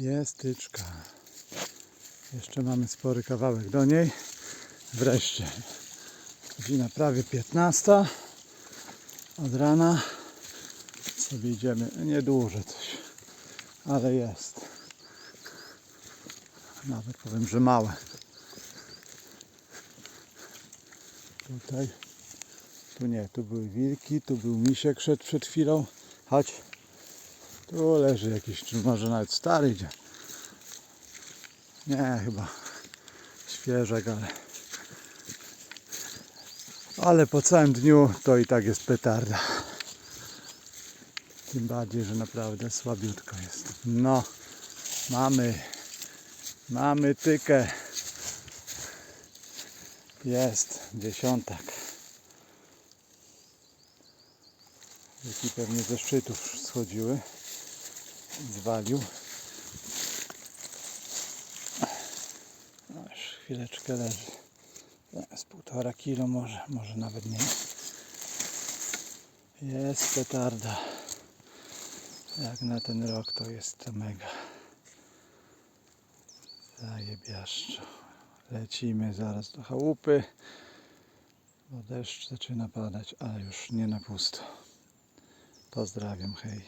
Jest tyczka. Jeszcze mamy spory kawałek do niej. Wreszcie. Godzina prawie 15. Od rana sobie idziemy. Nieduże coś, ale jest. Nawet powiem, że małe. Tutaj. Tu nie, tu były wilki, tu był misiek szedł przed chwilą. Chodź. Tu leży jakiś, czy może nawet stary idzie. Nie, chyba świeżek, ale ale po całym dniu to i tak jest petarda. Tym bardziej, że naprawdę słabiutko jest. No, mamy, mamy tykę. Jest, dziesiątak. Dzieci pewnie ze szczytów schodziły. Zwalił. No już chwileczkę leży. Z półtora kilo może, może nawet nie. Jest petarda. Jak na ten rok to jest to mega. Zajebiaszczo. Lecimy zaraz do chałupy. Bo deszcz zaczyna padać, ale już nie na pusto. Pozdrawiam, hej.